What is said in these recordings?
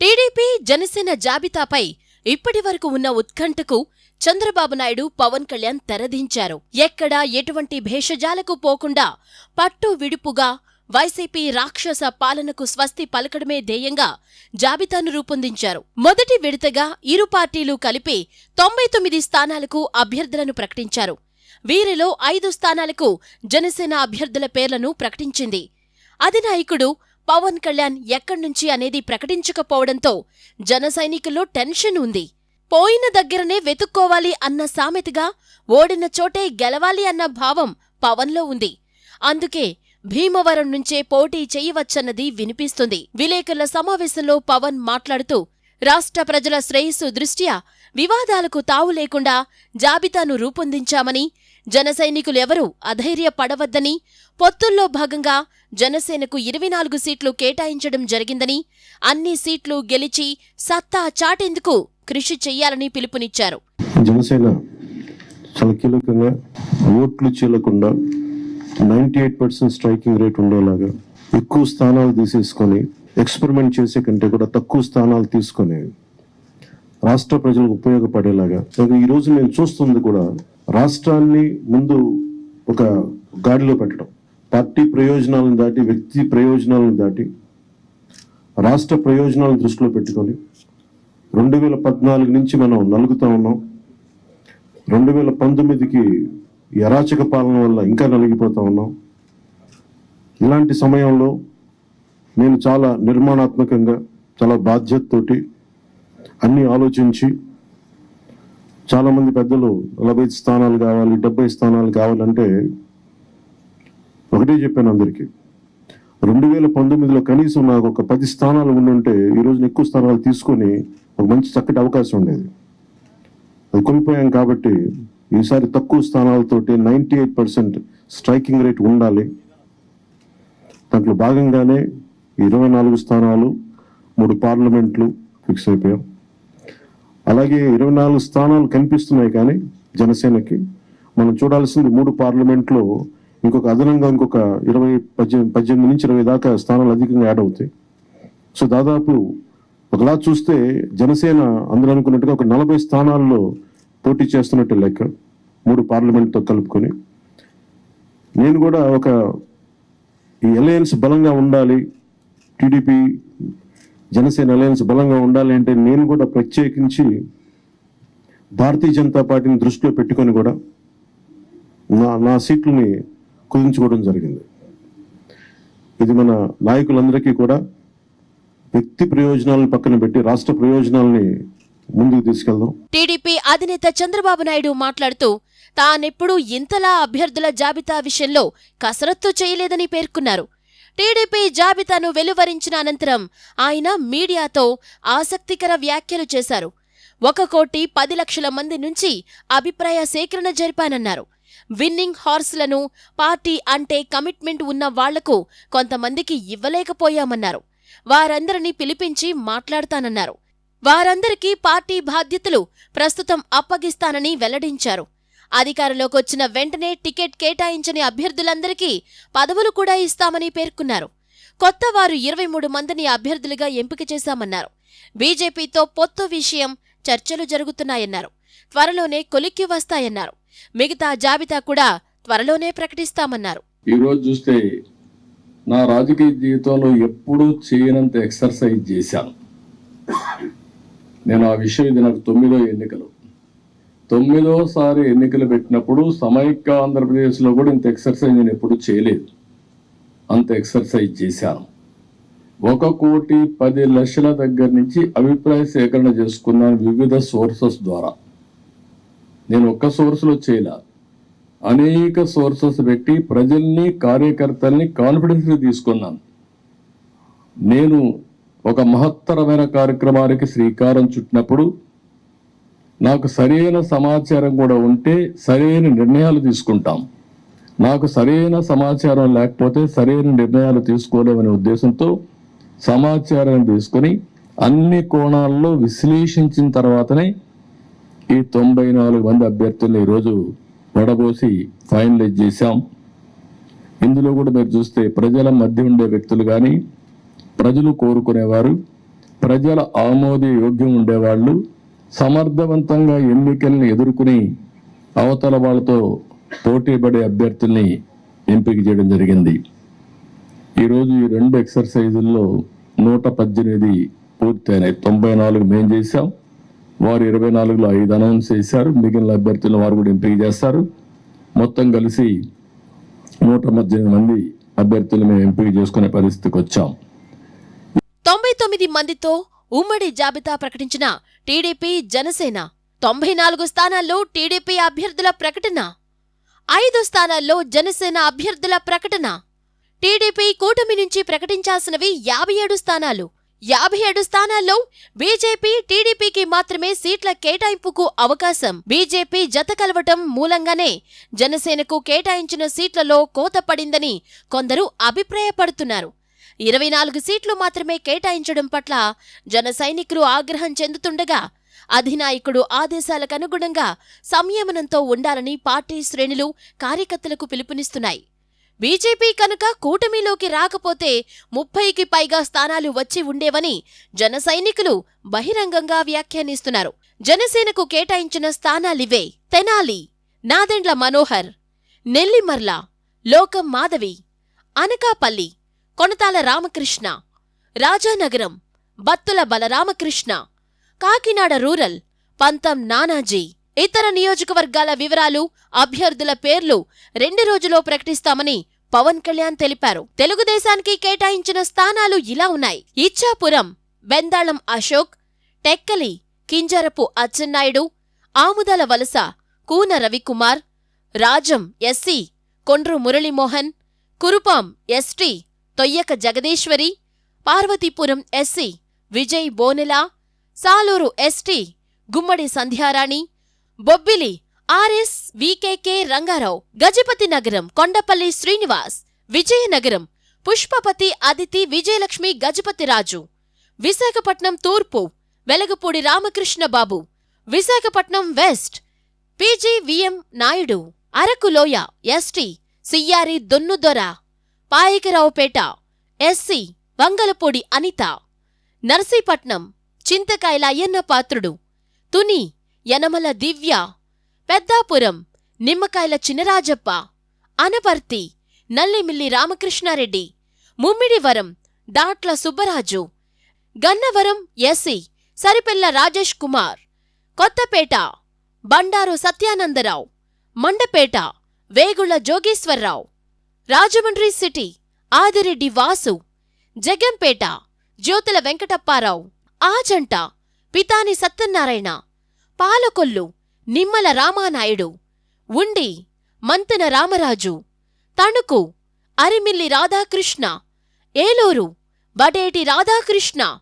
TDP Janasena జాబితాపై ఇప్పటి వరకు ఉన్న ఉత్కంఠకు చంద్రబాబు నాయుడు పవన్ కళ్యాణ్ తెరదించారు. ఎక్కడా ఎటువంటి భేషజాలకు పోకుండా పట్టు విడుపుగా వైసీపీ రాక్షస పాలనకు స్వస్తి పలకడమే ధ్యేయంగా జాబితాను రూపొందించారు. మొదటి విడతగా ఇరు పార్టీలు కలిపి తొంభై తొమ్మిది స్థానాలకు అభ్యర్థులను ప్రకటించారు. వీరిలో ఐదు స్థానాలకు జనసేన అభ్యర్థుల పేర్లను ప్రకటించింది. అధినాయకుడు పవన్ కళ్యాణ్ ఎక్కడ్నుంచి అనేది ప్రకటించకపోవడంతో జన సైనికుల్లో టెన్షన్ ఉంది. పోయిన దగ్గరనే వెతుక్కోవాలి అన్న సామెతగా ఓడిన చోటే గెలవాలి అన్న భావం పవన్లో ఉంది. అందుకే భీమవరం నుంచే పోటీ చేయవచ్చన్నది వినిపిస్తుంది. విలేకరుల సమావేశంలో పవన్ మాట్లాడుతూ రాష్ట్ర ప్రజల శ్రేయస్సు దృష్ట్యా వివాదాలకు తావు లేకుండా జాబితాను రూపొందించామని జన సైనికులెవరూ అధైర్యపడవద్దని పొత్తుల్లో భాగంగా జనసేనకు ఇరవై నాలుగు సీట్లు కేటాయించడం జరిగిందని అన్ని సీట్లు గెలిచి సత్తా చాటేందుకు కృషి చెయ్యాలని పిలుపునిచ్చారు. జనసేన చాలా కీలకంగా ఓట్లు చీలకుండా ninety eight percent striking rate ఉండేలాగా ఎక్కువ స్థానాలు తీసేసుకొని ఎక్స్పెరిమెంట్ చేసే కంటే కూడా తక్కువ స్థానాలు తీసుకొని రాష్ట్ర ప్రజలకు ఉపయోగపడేలాగా. ఇంకా ఈ రోజు నేను చూస్తుంది కూడా రాష్ట్రాన్ని ముందు ఒక గాడిలో పెట్టడం. పార్టీ ప్రయోజనాలను దాటి వ్యక్తి ప్రయోజనాలను దాటి రాష్ట్ర ప్రయోజనాలను దృష్టిలో పెట్టుకొని రెండు వేల పద్నాలుగు నుంచి మనం నలుగుతా ఉన్నాం. రెండు వేల పంతొమ్మిదికి అరాచక పాలన వల్ల ఇంకా నలిగిపోతూ ఉన్నాం. ఇలాంటి సమయంలో నేను చాలా నిర్మాణాత్మకంగా చాలా బాధ్యతతోటి అన్నీ ఆలోచించి చాలామంది పెద్దలు నలభై స్థానాలు కావాలి డెబ్బై స్థానాలు కావాలంటే ఒకటే చెప్పాను అందరికీ. రెండు వేల పంతొమ్మిదిలో కనీసం నాకు ఒక పది స్థానాలు ఉండుంటే ఈ రోజున ఎక్కువ స్థానాలు తీసుకొని ఒక మంచి చక్కటి అవకాశం ఉండేది. అది కోల్పోయాం కాబట్టి ఈసారి తక్కువ స్థానాలతోటి ninety eight percent striking rate ఉండాలి. దాంట్లో భాగంగానే ఇరవై నాలుగు స్థానాలు మూడు పార్లమెంట్లు ఫిక్స్ అయిపోయాం. అలాగే ఇరవై నాలుగు స్థానాలు కనిపిస్తున్నాయి కానీ జనసేనకి. మనం చూడాల్సింది మూడు పార్లమెంట్లో ఇంకొక అదనంగా ఇంకొక ఇరవై పద్దెనిమిది పద్దెనిమిది నుంచి ఇరవై దాకా స్థానాలు అధికంగా యాడ్ అవుతాయి. సో దాదాపు ఒకలా చూస్తే జనసేన అందరూ అనుకున్నట్టుగా ఒక నలభై స్థానాల్లో పోటీ చేస్తున్నట్టు లెక్క మూడు పార్లమెంట్తో కలుపుకొని. నేను కూడా ఒక ఈ అలయన్స్ బలంగా ఉండాలి టీడీపీ జనసేన అలయన్స్ బలంగా ఉండాలి అంటే నేను కూడా ప్రత్యేకించి భారతీయ జనతా పార్టీని దృష్టిలో పెట్టుకొని కూడా నా నా సీట్లని కుదించుకోవడం జరిగింది. ఇది మన నాయకులందరికీ కూడా వ్యక్తి ప్రయోజనాలను పక్కన పెట్టి రాష్ట్ర ప్రయోజనాలని ముందుకు తీసుకెళ్దాం. టీడీపీ అధినేత చంద్రబాబు నాయుడు మాట్లాడుతూ తానెప్పుడూ ఇంతలా అభ్యర్థుల జాబితా విషయంలో కసరత్తు చేయలేదని పేర్కొన్నారు. టీడీపీ జాబితాను వెలువరించిన అనంతరం ఆయన మీడియాతో ఆసక్తికర వ్యాఖ్యలు చేశారు. ఒక కోటి పది లక్షల మంది నుంచి అభిప్రాయ సేకరణ జరిపానన్నారు. విన్నింగ్ హార్స్లను పార్టీ అంటే కమిట్మెంట్ ఉన్న వాళ్ళకు కొంతమందికి ఇవ్వలేకపోయామన్నారు. వారందరినీ పిలిపించి మాట్లాడతానన్నారు. వారందరికీ పార్టీ బాధ్యతలు ప్రస్తుతం అప్పగిస్తానని వెల్లడించారు. అధికారంలోకి వచ్చిన వెంటనే టికెట్ కేటాయించని అభ్యర్థులందరికీ పదవులు కూడా ఇస్తామని పేర్కొన్నారు. కొత్త వారు ఇరవై మూడు మందిని అభ్యర్థులుగా ఎంపిక చేశామన్నారు. బీజేపీతో పొత్తు విషయం చర్చలు జరుగుతున్నాయన్నారు. త్వరలోనే కొలిక్కి వస్తాయన్నారు. మిగతా జాబితా కూడా త్వరలోనే ప్రకటిస్తామన్నారు. ఈరోజు చూస్తే నా రాజకీయ జీవితంలో ఎప్పుడూ చేయనంత ఎక్సర్సైజ్ చేశాను. నేను ఆ విషయం ఇది నాకు తొమ్మిదో ఎన్నికలు. తొమ్మిదోసారి ఎన్నికలు పెట్టినప్పుడు సమైక్య ఆంధ్రప్రదేశ్లో కూడా ఇంత ఎక్సర్సైజ్ నేను ఎప్పుడు చేయలేదు. అంత ఎక్సర్సైజ్ చేశాను. ఒక కోటి పది లక్షల దగ్గర నుంచి అభిప్రాయ సేకరణ చేసుకున్నాను వివిధ సోర్సెస్ ద్వారా. నేను ఒక్క సోర్స్లో చేయలే. అనేక సోర్సెస్ పెట్టి ప్రజల్ని కార్యకర్తల్ని కాన్ఫిడెన్స్ తీసుకున్నాను. నేను ఒక మహత్తరమైన కార్యక్రమానికి శ్రీకారం చుట్టినప్పుడు నాకు సరైన సమాచారం కూడా ఉంటే సరైన నిర్ణయాలు తీసుకుంటాం. నాకు సరైన సమాచారం లేకపోతే సరైన నిర్ణయాలు తీసుకోలేమనే ఉద్దేశంతో సమాచారం తీసుకొని అన్ని కోణాల్లో విశ్లేషించిన తర్వాతనే ఈ తొంభై నాలుగు మంది అభ్యర్థుల్ని ఈరోజు వడబోసి ఫైనలైజ్ చేశాం. ఇందులో కూడా మీరు చూస్తే ప్రజల మధ్య ఉండే వ్యక్తులు కానీ ప్రజలు కోరుకునేవారు ప్రజల ఆమోద యోగ్యం ఉండేవాళ్ళు సమర్థవంతంగా ఎన్నికల్ని ఎదుర్కొని అవతల వాళ్ళతో పోటీపడే అభ్యర్థుల్ని ఎంపిక చేయడం జరిగింది. ఈరోజు ఈ రెండు ఎక్సర్సైజుల్లో నూట పద్దెనిమిది పూర్తయినాయి. తొంభై నాలుగు మేం చేశాం. వారు ఇరవై నాలుగులో ఐదు అనౌన్స్ చేశారు. మిగిలిన అభ్యర్థులను వారు కూడా ఎంపిక చేస్తారు. మొత్తం కలిసి నూట పద్దెనిమిది మంది అభ్యర్థులు మేము ఎంపిక చేసుకునే పరిస్థితికి వచ్చాం. తొంభై తొమ్మిది మందితో ఉమ్మడి జాబితా ప్రకటించిన టీడీపీ జనసేన తొంభై నాలుగు స్థానాల్లో టీడీపీ అభ్యర్థుల ప్రకటన ఐదు స్థానాల్లో జనసేన అభ్యర్థుల ప్రకటన. టీడీపీ కూటమి నుంచి ప్రకటించాల్సినవి యాభై ఏడు స్థానాలు. యాభై ఏడు స్థానాల్లో బీజేపీ టీడీపీకి మాత్రమే సీట్ల కేటాయింపుకు అవకాశం. బీజేపీ జత కలవటం మూలంగానే జనసేనకు కేటాయించిన సీట్లలో కోత పడిందని కొందరు అభిప్రాయపడుతున్నారు. ఇరవై నాలుగు సీట్లు మాత్రమే కేటాయించడం పట్ల జన సైనికులు ఆగ్రహం చెందుతుండగా అధినాయకుడు ఆదేశాలకు అనుగుణంగా సంయమనంతో ఉండాలని పార్టీ శ్రేణులు కార్యకర్తలకు పిలుపునిస్తున్నాయి. బీజేపీ కనుక కూటమిలోకి రాకపోతే ముప్పైకి పైగా స్థానాలు వచ్చి ఉండేవని జన సైనికులు బహిరంగంగా వ్యాఖ్యానిస్తున్నారు. జనసేనకు కేటాయించిన స్థానాలివే తెనాలి నాదెండ్ల మనోహర్ నెల్లిమర్ల లోకం మాధవి అనకాపల్లి కొనతాల రామకృష్ణ. రాజానగరం బత్తుల బలరామకృష్ణ కాకినాడ రూరల్ పంతం నానాజీ. ఇతర నియోజకవర్గాల వివరాలు అభ్యర్థుల పేర్లు రెండు రోజులో ప్రకటిస్తామని పవన్ కళ్యాణ్ తెలిపారు. తెలుగుదేశానికి కేటాయించిన స్థానాలు ఇలా ఉన్నాయి. Ichchapuram Bendalam Ashok Tekkali Kinjarapu Atchannaidu Amudala Valasa Koona Ravikumar Rajam SC Kondru Muralimohan Kurupam ST Thoyyaka Jagadeeswari Parvathipuram SC Vijay Bonela Saluru ST Gummadi Sandhyarani Bobbili RS VKK Rangarao Gajapathi Nagaram Kondapalli Srinivas Vizianagaram పుష్పపతి Aditi Vijayalakshmi Gajapathiraju Visakhapatnam తూర్పు Velagapudi Ramakrishnababu Visakhapatnam west PGVM Naidu Arakuloya ST Siyyari Donnudora. Payakaraopeta SC Vangalapudi Anitha Narsipatnam Chintakayala Ayyanna Patrudu Tuni Yanamala Divya Peddapuram Nimmakayala Chinarajappa Anaparthi Nallimilli Ramakrishnareddy Mummidivaram Datla Subbaraju Gannavaram SC Saripella Rajesh Kumar Kothapeta Bandaru Satyanandarao Mandapeta Vegulla Jogeswararao Rajahmundry city. Adireddy Vasu. Jaggampeta. Jyothula Venkatapparao. Achanta. Pithani Satyanarayana. Palakollu. Nimmala Ramanaidu. Undi. Mantena Ramaraju. Tanuku. Arimilli Radhakrishna. Eluru. Badeti Radhakrishna.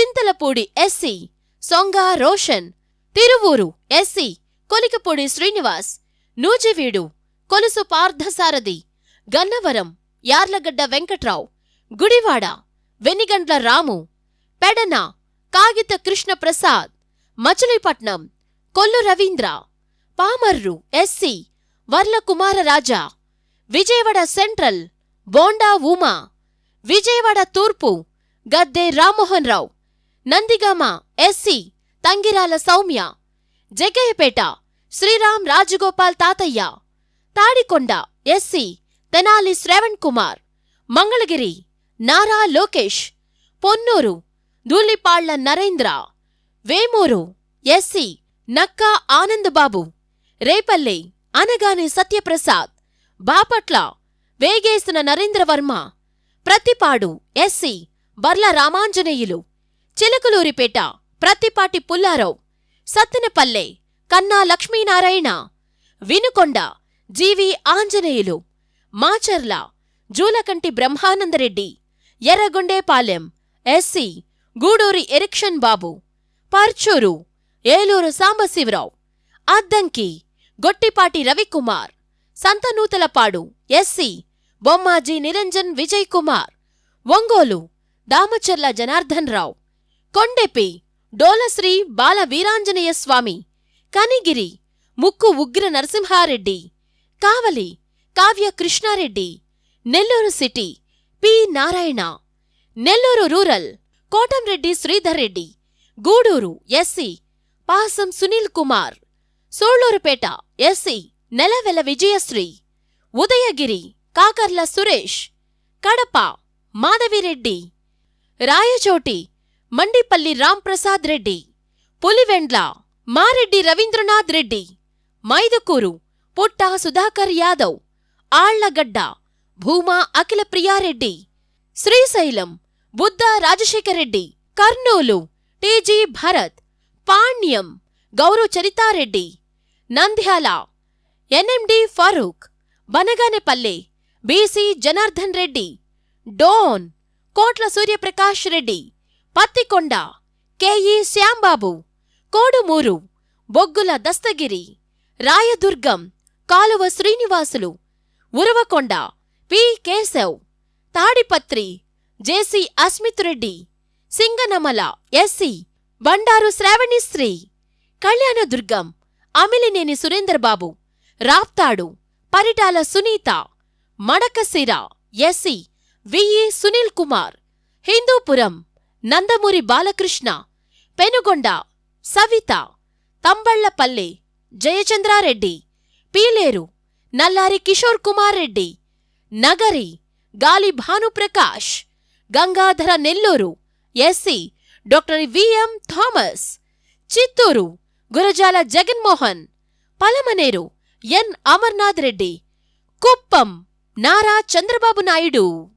Chintalapudi SC. Songa Roshan. Tiruvuru SC. Kolikapudi Srinivas. Nuzvid. Kolusu Parthasarathy. Gannavaram Yarlagadda Venkatrao Gudivada Venigandla Ramu Pedana Kagitha Krishnaprasad Machilipatnam Kollu Ravindra Pamarru SC Varla Kumararaja Vijayawada central Bonda Uma Vijayawada తూర్పు Gadde Rammohan Rao Nandigama SC Thangirala Sowmya Jaggayyapeta Sriram Rajagopal Tatayya Tadikonda SC Tenali Sravan Kumar Mangalagiri Nara Lokesh Ponnur Dhulipalla Narendra Vemuru SC Nakka Anandababu Repalle Anagani Satyaprasad Bapatla Vegesana Narendravarma Prathipadu SC Burla Ramanjaneyulu Chilakaluripet Prathipati Pullarao Sattenapalle Kanna Lakshminarayana Vinukonda GV Anjaneyulu Macherla Julakanti Brahmanandareddy Yerragondapalem SC Guduri Erikshan Babu Parchur Eluri Sambasivarao Addanki Gottipati Ravikumar Santhanuthalapadu SC Bommaji Niranjan Vijay Kumar Ongole Damacharla Janardhan Rao Kondapi Dolasri Bala Veeranjaneya Swamy Kanigiri Mukku Ugra Narasimhareddy Kavali Kavya Krishnareddy Nellore City P. Narayana Nellore Rural Kotamreddy Sridhar Reddy Gudur SC Pasam Sunil Kumar Sullurpeta SC Nelavala Vijayasree Udayagiri Kakarla Suresh Kadapa Madhavireddy Rayachoti Mandipalli Ramprasad Reddy Pulivendula Mareddy Ravindranath Reddy Mydukur Putta Sudhakar Yadav Allagadda Bhuma Akhila Priyareddy Srisailam Budda Rajasekharreddy Kurnool TG Bharath Panyam Gowru Charitareddy Nandyal NMD Farooq Banaganapalle BC Janardhan Reddy Dhone Kotla Suryaprakash Reddy Pattikonda KE Shyambabu Kodumur Boggula Dasthagiri Rayadurgam Kaluva Srinivasulu Uravakonda P. Keshav Tadipatri JC Asmith Reddy Singanamala SC Bandaru Sravanisree Kalyandurgam Amilineni Surendrababu Raptadu Paritala Sunitha Madakasira SC VE Sunil Kumar Hindupur Nandamuri Balakrishna Penukonda Savitha Thamballapalle Jayachandrareddy Pileru Nallari Kishore Kumar Reddy. Nagari Gali Bhanuprakash Gangadhara Nellore. SC doctor VM Thomas. Chittoor Gurajala Jaganmohan. Palamaner N Amarnath Reddy. Kuppam Nara Chandrababu Naidu.